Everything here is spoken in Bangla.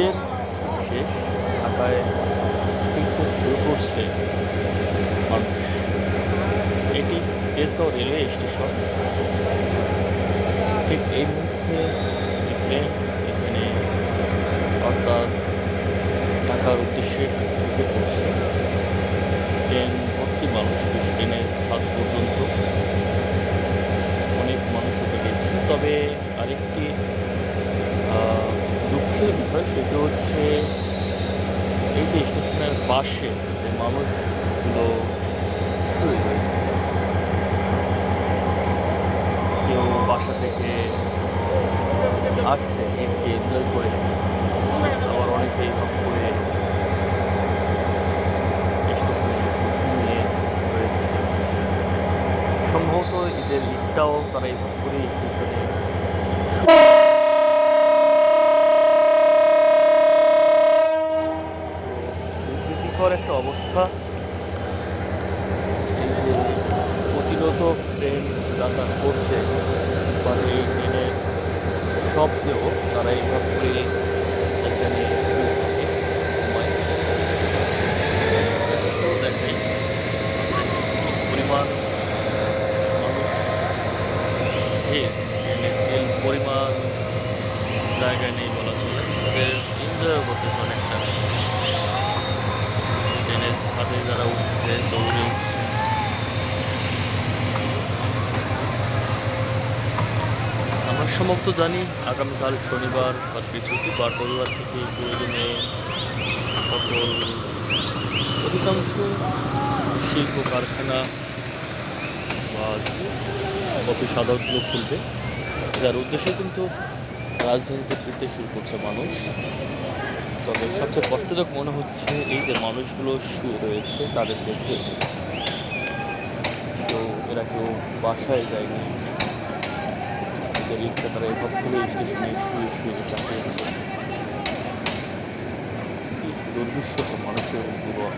ঈদের শেষ ঢাকায় কিন্তু শুরু করছে মানুষ। এটি তেজগাঁও রেলওয়ে স্টেশন। ঠিক এই মুহূর্তে এখানে অর্থাৎ ঢাকার উদ্দেশ্যে ঢুকে পড়ছে। ট্রেন ভর্তি মানুষ ট্রেনের সাত পর্যন্ত। অনেক মানুষ উঠে গেছে। তবে দুঃখের বিষয় সেটি হচ্ছে এই যে স্টেশনের পাশে যে মানুষগুলো শুয়ে রয়েছে, কেউ বাসা থেকে আসছে এমনি এনজয় করে আবার অনেকেই হপ করে সম্ভবত ঈদের ঈদটাও তারা এইভাবে করে স্টেশনে বিব্রতিকর একটা অবস্থা। এই যে প্রতিরোধ ট্রেন যাতায়াত করছে বা এই ট্রেনের শব্দেও তারা এইভাবে এখানে তেল পরিমাণ জায়গায় নেই বলা চলে তাদের এনজয়ও করতেছে অনেকটা ট্রেনের ছাদে যারা উঠছে দৌড়ে উঠছে সমস্ত জানি। আগামীকাল শনিবার সরকারি ছুটি বার পরিবার থেকে প্রয়োজনে সকল অধিকাংশ শিল্প কারখানা বা অফিস আদালতগুলো খুলবে। যার উদ্দেশ্যে কিন্তু রাজধানীতে ফিরতে শুরু করছে মানুষ। তবে সবচেয়ে কষ্টদায়ক মনে হচ্ছে এই যে মানুষগুলো শুয়ে রয়েছে, তাদের দেখে তো এরা কেউ বাসায় যায়নি। রিক্সা তারা এভাবে করে স্টেশনে শুয়ে শুয়ে কাটিয়েছে কি দুর্বিশ্ব মানুষের জীবন।